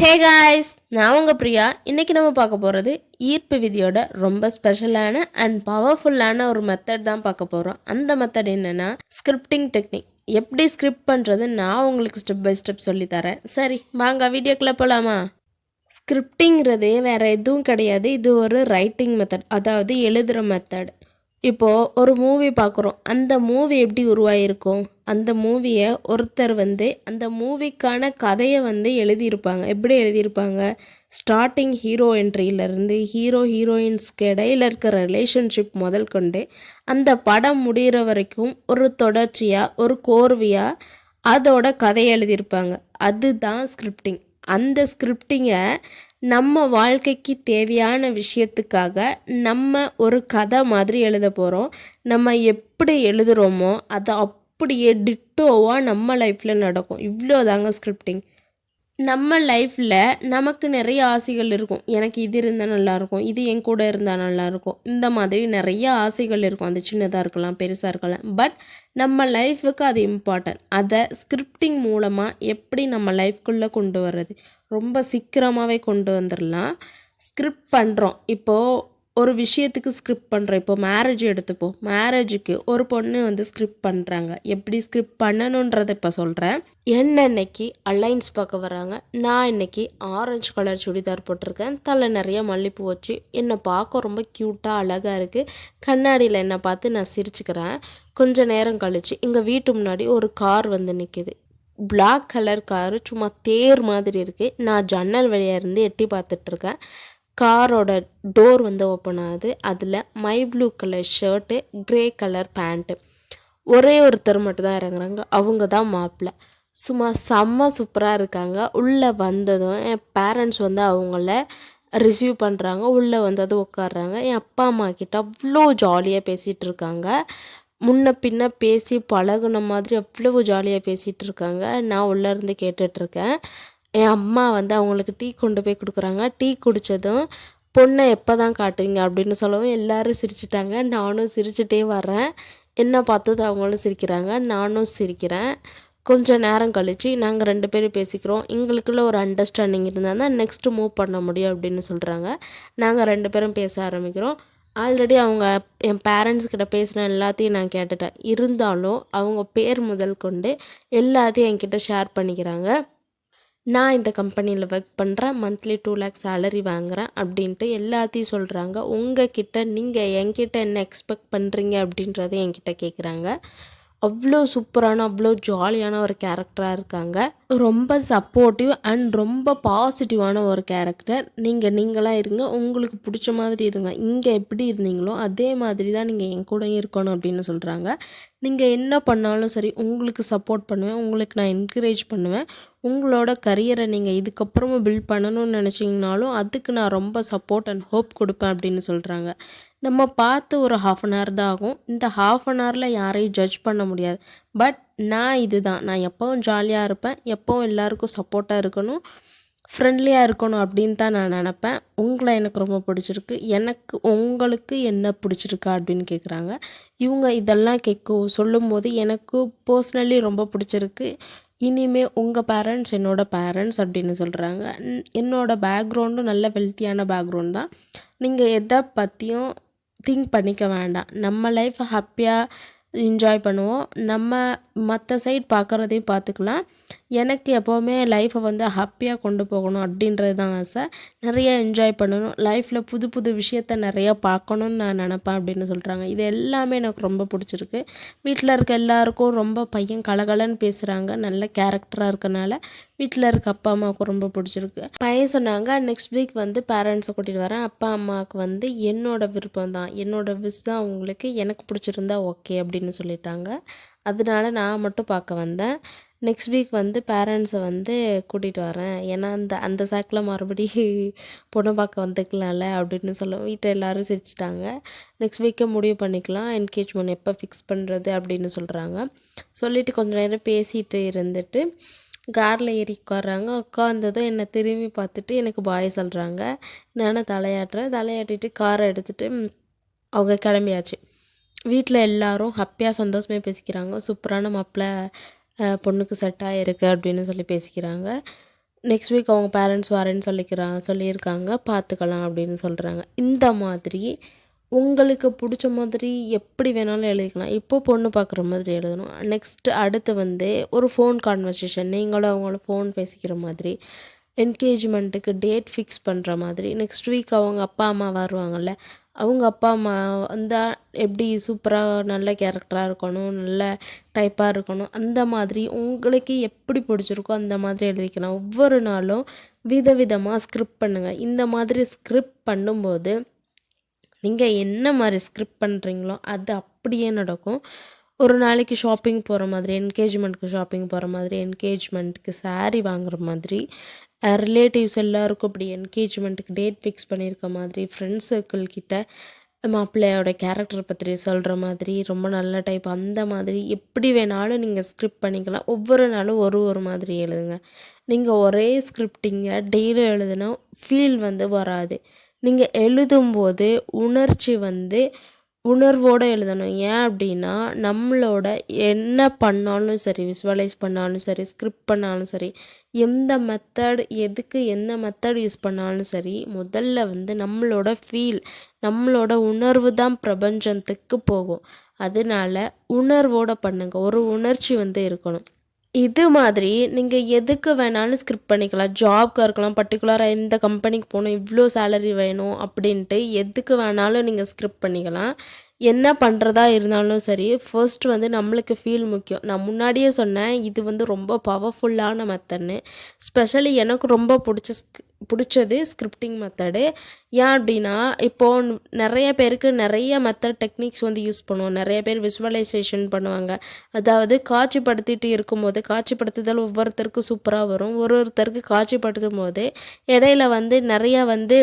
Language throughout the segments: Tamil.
ஹே காய்ஸ் நான் உங்கள் பிரியா. இன்றைக்கி நம்ம பார்க்க போகிறது ஈர்ப்பு விதியோட ரொம்ப ஸ்பெஷலான அண்ட் பவர்ஃபுல்லான ஒரு மெத்தட் தான் பார்க்க போகிறோம் அந்த மெத்தட் என்னென்னா ஸ்கிரிப்டிங் டெக்னிக் எப்படி ஸ்கிரிப்ட் பண்ணுறது நான் உங்களுக்கு ஸ்டெப் பை ஸ்டெப் சொல்லித்தரேன் சரி வாங்க வீடியோக்குள்ளே போகலாமா ஸ்கிரிப்டிங்கிறது வேறு எதுவும் கிடையாது. இது ஒரு ரைட்டிங் மெத்தட் அதாவது எழுதுகிற மெத்தட் இப்போது ஒரு மூவி பார்க்குறோம். அந்த மூவி எப்படி உருவாகிருக்கும் அந்த மூவியை ஒருத்தர் வந்து அந்த மூவிக்கான கதையை வந்து எழுதியிருப்பாங்க. எப்படி எழுதியிருப்பாங்க? ஸ்டார்டிங் ஹீரோ என்ட்ரியிலேருந்து ஹீரோ ஹீரோயின்ஸ்க்கு இடையில இருக்கிற ரிலேஷன்ஷிப் முதல் கொண்டு அந்த படம் முடிகிற வரைக்கும் ஒரு தொடர்ச்சியாக ஒரு கோர்வையாக அதோட கதையை எழுதியிருப்பாங்க. அதுதான் ஸ்கிரிப்டிங் அந்த ஸ்கிரிப்டிங்கை நம்ம வாழ்க்கைக்கு தேவையான விஷயத்துக்காக நம்ம ஒரு கதை மாதிரி எழுத போகிறோம் நம்ம எப்படி எழுதுகிறோமோ அதை அப்படியே டிட்டோவாக நம்ம லைஃப்பில் நடக்கும். இவ்வளோ தாங்க ஸ்கிரிப்டிங் நம்ம லைஃப்பில் நமக்கு நிறைய ஆசைகள் இருக்கும். எனக்கு இது இருந்தால் நல்லாயிருக்கும் இது என் கூட இருந்தால் நல்லாயிருக்கும் இந்த மாதிரி நிறைய ஆசைகள் இருக்கும். அது சின்னதாக இருக்கலாம் பெருசாக இருக்கலாம். பட் நம்ம லைஃபுக்கு அது இம்பார்ட்டன்ட் அதை ஸ்கிரிப்டிங் மூலமாக எப்படி நம்ம லைஃப்குள்ளே கொண்டு வர்றது? ரொம்ப சீக்கிரமாகவே கொண்டு வந்துடலாம் ஸ்கிரிப்ட் பண்ணுறோம் இப்போது ஒரு விஷயத்துக்கு ஸ்கிரிப்ட் பண்ணுறோம் இப்போ மேரேஜ் எடுத்துப்போம். மேரேஜுக்கு ஒரு பொண்ணு வந்து ஸ்கிரிப்ட் பண்ணுறாங்க எப்படி ஸ்கிரிப்ட் பண்ணணுன்றதை இப்போ சொல்கிறேன் என்ன இன்னைக்கு அலைன்ஸ் பார்க்க வராங்க நான் இன்னைக்கு ஆரஞ்சு கலர் சுடிதார் போட்டிருக்கேன். தலை நிறைய மல்லிப்பூ வச்சு என்னை பார்க்க ரொம்ப க்யூட்டாக அழகாக இருக்குது கண்ணாடியில் என்னை பார்த்து நான் சிரிச்சுக்கிறேன். கொஞ்சம் நேரம் கழித்து எங்கள் வீட்டு முன்னாடி ஒரு கார் வந்து நிற்கிது பிளாக் கலர் காரு சும்மா தேர் மாதிரி இருக்குது நான் ஜன்னல் வழியாக இருந்து எட்டி பார்த்துட்ருக்கேன் காரோட டோர் வந்து ஓப்பன் ஆகுது. அதில் my blue colour shirt grey colour pant ஒரே ஒருத்தர் மட்டும்தான் இறங்குறாங்க. அவங்க தான் மாப்பிள்ளை. சும்மா செம்ம சூப்பராக இருக்காங்க. உள்ளே வந்ததும் என் பேரண்ட்ஸ் வந்து அவங்கள ரிசீவ் பண்ணுறாங்க உள்ளே வந்தது உட்காடுறாங்க என் அப்பா அம்மா கிட்ட அவ்வளோ ஜாலியாக பேசிகிட்டு இருக்காங்க. முன்ன பின்ன பேசி பழகுன மாதிரி அவ்வளவு ஜாலியாக பேசிகிட்டு இருக்காங்க நான் உள்ளேருந்து கேட்டுட்ருக்கேன் என் அம்மா வந்து அவங்களுக்கு டீ கொண்டு போய் கொடுக்குறாங்க. டீ குடித்ததும் பொண்ணை எப்போ தான் காட்டுவீங்க? அப்படின்னு சொல்லவும் எல்லோரும் சிரிச்சிட்டாங்க. நானும் சிரிச்சிட்டே வரேன் என்ன பார்த்தது அவங்களும் சிரிக்கிறாங்க. நானும் சிரிக்கிறேன். கொஞ்சம் நேரம் கழித்து நாங்கள் ரெண்டு பேரும் பேசிக்கிறோம். எங்களுக்குள்ள ஒரு அண்டர்ஸ்டாண்டிங் இருந்தால் தான் நெக்ஸ்ட்டு மூவ் பண்ண முடியும் அப்படின்னு சொல்கிறாங்க நாங்கள் ரெண்டு பேரும் பேச ஆரம்பிக்கிறோம். ஆல்ரெடி அவங்க என் பேரண்ட்ஸ் கிட்ட பேசின எல்லாத்தையும் நான் கேட்டுட்டேன். இருந்தாலும் அவங்க பேர் முதல் கொண்டு எல்லாத்தையும் என்கிட்ட ஷேர் பண்ணிக்கிறாங்க. நான் இந்த கம்பெனியில் ஒர்க் பண்ணுறேன் மந்த்லி டூ லேக்ஸ் சேலரி வாங்குகிறேன் அப்படின்ட்டு எல்லாத்தையும் சொல்கிறாங்க உங்கள் கிட்ட நீங்கள் என்கிட்ட என்ன எக்ஸ்பெக்ட் பண்ணுறீங்க அப்படின்றத என்கிட்ட கேட்குறாங்க அவ்வளோ சூப்பரான அவ்வளோ ஜாலியான ஒரு கேரக்டராக இருக்காங்க. ரொம்ப சப்போர்ட்டிவ் அண்ட் ரொம்ப பாசிட்டிவான ஒரு கேரக்டர் நீங்கள் நீங்களாக இருங்க. உங்களுக்கு பிடிச்ச மாதிரி இருங்க. இங்கே எப்படி இருந்தீங்களோ அதே மாதிரி தான் நீங்கள் என் கூட இருக்கணும் அப்படின்னு சொல்கிறாங்க நீங்கள் என்ன பண்ணாலும் சரி உங்களுக்கு சப்போர்ட் பண்ணுவேன். உங்களுக்கு நான் என்கரேஜ் பண்ணுவேன். உங்களோட கரியரை நீங்கள் இதுக்கப்புறமும் பில்ட் பண்ணணும்னு நினச்சிங்கனாலும் அதுக்கு நான் ரொம்ப சப்போர்ட் அண்ட் ஹோப் கொடுப்பேன் அப்படின்னு சொல்கிறாங்க நம்ம பார்த்து ஒரு ஹாஃப் அன் ஹவர் தான் ஆகும். இந்த ஹாஃப் அன் ஹவரில் யாரையும் ஜட்ஜ் பண்ண முடியாது. பட் நான் இது தான் நான் எப்போவும் ஜாலியாக இருப்பேன். எப்போவும் எல்லாருக்கும் சப்போர்ட்டாக இருக்கணும். ஃப்ரெண்ட்லியாக இருக்கணும் அப்படின்னு தான் நான் நினப்பேன். உங்களை எனக்கு ரொம்ப பிடிச்சிருக்கு. எனக்கு உங்களுக்கு என்ன பிடிச்சிருக்கா அப்படின்னு கேட்குறாங்க இவங்க இதெல்லாம் கேட்க சொல்லும்போது எனக்கு பர்சனலி ரொம்ப பிடிச்சிருக்கு. இனிமே உங்கள் பேரண்ட்ஸ் என்னோடய பேரண்ட்ஸ் அப்படின்னு சொல்கிறாங்க என்னோடய பேக்ரவுண்டும் நல்ல வெல்த்தியான பேக்ரவுண்ட் தான். நீங்கள் எதை பற்றியும் திங்க் பண்ணிக்க வேண்டாம். நம்ம லைஃப்பை ஹாப்பியாக என்ஜாய் பண்ணுவோம். நம்ம மற்ற சைட் பார்க்குறதையும் பார்த்துக்கலாம் எனக்கு எப்போவுமே லைஃப்பை வந்து ஹாப்பியாக கொண்டு போகணும் அப்படின்றது தான் ஆசை. நிறைய என்ஜாய் பண்ணணும். லைஃப்பில் புது புது விஷயத்த நிறையா பார்க்கணுன்னு நான் நினப்பேன் அப்படின்னு சொல்கிறாங்க இது எல்லாமே எனக்கு ரொம்ப பிடிச்சிருக்கு. வீட்டில் இருக்க எல்லாருக்கும் ரொம்ப பையன் கலகலன்னு பேசுகிறாங்க நல்ல கேரக்டராக இருக்கனால வீட்டில் இருக்க அப்பா அம்மாவுக்கு ரொம்ப பிடிச்சிருக்கு. பையன் சொன்னாங்க நெக்ஸ்ட் வீக் வந்து பேரண்ட்ஸை கூட்டிகிட்டு வரேன். அப்பா அம்மாவுக்கு வந்து என்னோடய விருப்பம் தான் என்னோடய விஷ் தான் உங்களுக்கு. எனக்கு பிடிச்சிருந்தா ஓகே அப்படின்னு சொல்லிட்டாங்க. அதனால நான் மட்டும் பார்க்க வந்தேன். நெக்ஸ்ட் வீக் வந்து பேரண்ட்ஸை வந்து கூட்டிகிட்டு வரேன். ஏன்னா அந்த அந்த சாக்கில் மறுபடி பொண்ணு பார்க்க வந்துக்கலாம்ல அப்படின்னு சொல்ல வீட்டை எல்லோரும் சிரிச்சிட்டாங்க. நெக்ஸ்ட் வீக்கே முடிவு பண்ணிக்கலாம். என்கேஜ்மெண்ட் எப்போ ஃபிக்ஸ் பண்ணுறது அப்படின்னு சொல்கிறாங்க சொல்லிவிட்டு கொஞ்சம் நேரம் பேசிகிட்டு இருந்துட்டு காரில் ஏறி உட்காடுறாங்க உட்காந்ததும் என்னை திரும்பி பார்த்துட்டு எனக்கு பாய் சொல்கிறாங்க நானும் தலையாட்டுறேன். தலையாட்டிட்டு காரை எடுத்துகிட்டு அவங்க கிளம்பியாச்சு. வீட்டில் எல்லோரும் ஹாப்பியாக சந்தோஷமாக பேசிக்கிறாங்க. சூப்பரான மாப்பிள்ளை பொண்ணுக்கு செட் ஆகிருக்கு அப்படின்னு சொல்லி பேசிக்கிறாங்க. நெக்ஸ்ட் வீக் அவங்க பேரண்ட்ஸ் வரேன்னு சொல்லிக்கிறா சொல்லியிருக்காங்க. பார்த்துக்கலாம் அப்படின்னு சொல்கிறாங்க இந்த மாதிரி உங்களுக்கு பிடிச்ச மாதிரி எப்படி வேணாலும் எழுதிக்கலாம். இப்போ பொண்ணு பார்க்குற மாதிரி எழுதணும். நெக்ஸ்ட்டு அடுத்து வந்து ஒரு ஃபோன் கான்வர்சேஷன் நீங்களும் அவங்கள ஃபோன் பேசிக்கிற மாதிரி என்கேஜ்மெண்ட்டுக்கு டேட் ஃபிக்ஸ் பண்ணுற மாதிரி. நெக்ஸ்ட் வீக் அவங்க அப்பா அம்மா வருவாங்கள்ல அவங்க அப்பா அம்மா வந்தால் எப்படி சூப்பராக நல்ல கேரக்டராக இருக்கணும் நல்ல டைப்பாக இருக்கணும் அந்த மாதிரி உங்களுக்கு எப்படி பிடிச்சிருக்கோ அந்த மாதிரி எழுதிக்கலாம். ஒவ்வொரு நாளும் விதவிதமாக ஸ்கிரிப்ட் பண்ணுங்கள் இந்த மாதிரி ஸ்கிரிப்ட் பண்ணும்போது நீங்கள் என்ன மாதிரி ஸ்கிரிப்ட் பண்ணுறீங்களோ அது அப்படியே நடக்கும். ஒரு நாளைக்கு ஷாப்பிங் போகிற மாதிரி என்கேஜ்மெண்ட்டுக்கு ஷாப்பிங் போகிற மாதிரி என்கேஜ்மெண்ட்டுக்கு சாரீ வாங்குற மாதிரி ரிலேட்டிவ்ஸ் எல்லாருக்கும் இப்படி என்கேஜ்மெண்ட்டுக்கு டேட் ஃபிக்ஸ் பண்ணியிருக்க மாதிரி ஃப்ரெண்ட்ஸ் சர்க்கிள் கிட்ட மாப்பிள்ளையோட கேரக்டர் பற்றி சொல்கிற மாதிரி ரொம்ப நல்ல டைப் அந்த மாதிரி எப்படி வேணாலும் நீங்கள் ஸ்கிரிப்ட் பண்ணிக்கலாம். ஒவ்வொரு நாளும் ஒரு ஒரு மாதிரி எழுதுங்க. நீங்கள் ஒரே ஸ்கிரிப்டிங்கை டெய்லி எழுதுனா ஃபீல் வந்து வராது. நீங்கள் எழுதும்போது உணர்ச்சி வந்து உணர்வோடு எழுதணும். ஏன் அப்படின்னா நம்மளோட என்ன பண்ணாலும் சரி விஷுவலைஸ் பண்ணாலும் சரி ஸ்கிரிப்ட் பண்ணாலும் சரி எந்த மெத்தட் எதுக்கு எந்த மெத்தட் யூஸ் பண்ணாலும் சரி முதல்ல வந்து நம்மளோட ஃபீல் நம்மளோட உணர்வு தான் பிரபஞ்சத்துக்கு போகும். அதனால உணர்வோட பண்ணுங்க. ஒரு உணர்ச்சி வந்து இருக்கணும். இது மாதிரி நீங்கள் எதுக்கு வேணாலும் ஸ்கிரிப்ட் பண்ணிக்கலாம். ஜாப்க்கு இருக்கலாம். பர்டிகுலராக இந்த கம்பெனிக்கு போகணும். இவ்வளோ சேலரி வேணும் அப்படின்ட்டு எதுக்கு வேணாலும் நீங்கள் ஸ்கிரிப்ட் பண்ணிக்கலாம். என்ன பண்ணுறதா இருந்தாலும் சரி ஃபர்ஸ்ட் வந்து நம்மளுக்கு ஃபீல் முக்கியம். நான் முன்னாடியே சொன்னேன் இது வந்து ரொம்ப பவர்ஃபுல்லான மெத்தட்னு ஸ்பெஷலி எனக்கு ரொம்ப பிடிச்ச ஸ்க் பிடிச்சது ஸ்கிரிப்டிங் மெத்தடு ஏன் அப்படின்னா இப்போது நிறைய பேருக்கு நிறைய மெத்தட் டெக்னிக்ஸ் வந்து யூஸ் பண்ணுவோம். நிறைய பேர் விஷுவலைசேஷன் பண்ணுவாங்க. அதாவது காட்சிப்படுத்திட்டு இருக்கும்போது காட்சிப்படுத்துதல் ஒவ்வொருத்தருக்கும் சூப்பராக வரும். ஒரு ஒருத்தருக்கு காட்சிப்படுத்தும் போது இடையில வந்து நிறைய வந்து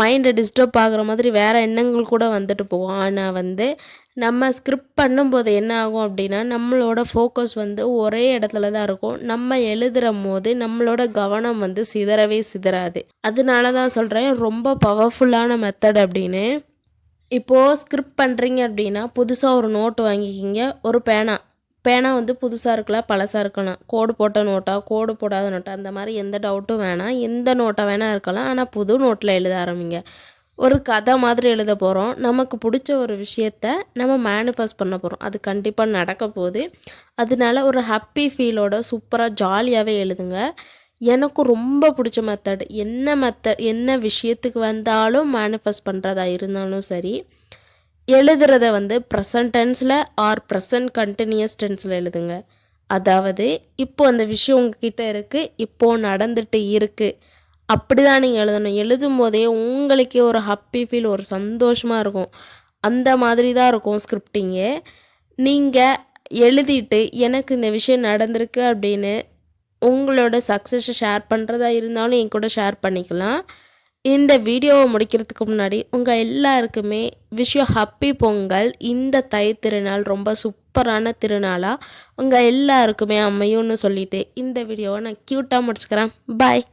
மைண்டை டிஸ்டர்ப் ஆகுற மாதிரி வேறு எண்ணங்கள் கூட வந்துட்டு போகும். ஆனால் வந்து நம்ம ஸ்கிரிப்ட் பண்ணும்போது என்ன ஆகும் அப்படின்னா நம்மளோட ஃபோக்கஸ் வந்து ஒரே இடத்துல தான் இருக்கும். நம்ம எழுதுகிற போது நம்மளோட கவனம் வந்து சிதறவே சிதறாது. அதனால தான் சொல்கிறேன் ரொம்ப பவர்ஃபுல்லான மெத்தட் அப்படின்னு. இப்போது ஸ்கிரிப்ட் பண்ணுறீங்க அப்படின்னா புதுசாக ஒரு நோட்டு வாங்கிக்கிங்க. ஒரு பேனா. பேனா வந்து புதுசாக இருக்கலாம் பழசாக இருக்கலாம். கோடு போட்ட நோட்டா கோடு போடாத நோட்டா அந்த மாதிரி எந்த டவுட்டும் வேணாம். எந்த நோட்டாக வேணால் இருக்கலாம். ஆனால் புது நோட்டில் எழுத ஆரம்பிங்க. ஒரு கதை மாதிரி எழுத போகிறோம் நமக்கு பிடிச்ச ஒரு விஷயத்த நம்ம மேனிஃபெஸ்ட் பண்ண போகிறோம் அது கண்டிப்பாக நடக்க போகுது. அதனால ஒரு ஹாப்பி ஃபீலோட சூப்பராக ஜாலியாகவே எழுதுங்க. எனக்கு ரொம்ப பிடிச்ச மெத்தட் என்ன மெத்தட் என்ன விஷயத்துக்கு வந்தாலும் மேனிஃபெஸ்ட் பண்ணுறதா இருந்தாலும் சரி எழுதுறத வந்து ப்ரெசன்ட் டென்ஸில் ஆர் ப்ரெசன்ட் கண்டினியூஸ் டென்ஸில் எழுதுங்க. அதாவது இப்போ அந்த விஷயம் உங்ககிட்ட இருக்குது இப்போது நடந்துட்டு இருக்குது அப்படி தான் நீங்கள் எழுதணும். எழுதும் போதே உங்களுக்கே ஒரு ஹாப்பி ஃபீல் ஒரு சந்தோஷமாக இருக்கும். அந்த மாதிரி தான் இருக்கும் ஸ்கிரிப்டிங்கு நீங்கள் எழுதிட்டு எனக்கு இந்த விஷயம் நடந்திருக்கு அப்படின்னு உங்களோட சக்ஸஸை ஷேர் பண்ணுறதா இருந்தாலும் என் கூட ஷேர் பண்ணிக்கலாம். இந்த வீடியோவை முடிக்கிறதுக்கு முன்னாடி உங்கள் எல்லாருக்குமே விஷயம் ஹாப்பி பொங்கல். இந்த தை திருநாள் ரொம்ப சூப்பரான திருநாளாக உங்கள் எல்லாருக்குமே அமையும்னு சொல்லிவிட்டு இந்த வீடியோவை நான் க்யூட்டாக முடிச்சுக்கிறேன். பாய்